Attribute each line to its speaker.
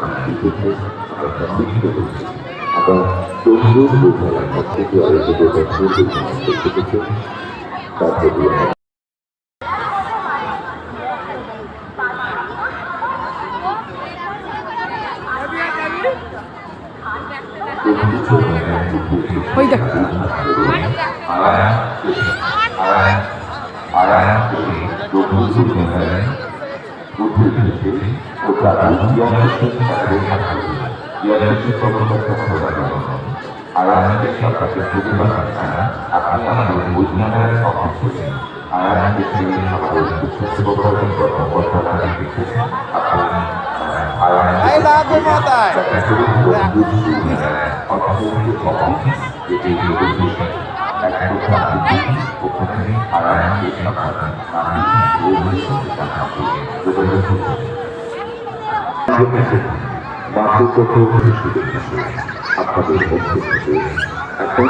Speaker 1: আমরা তরুণ বইমেলার মধ্যে দু আড়াইশো বইমেলা করতে পেরেছি তার প্রতি ওই দেখ আড়াই আড়াই আড়াই উদ্দেশ্যে ও তারা আর আমাকে সরকারকে খুঁজে পাঠাচ্ছেন আপনি আমাদের বৈজ্ঞানিক অফিসে আর আমাকে আমাদের সুস্থ কর্মকর্তারা দেখেছেন আপনি আর মাতৃ কথা আপনাদের পক্ষ থেকে এখন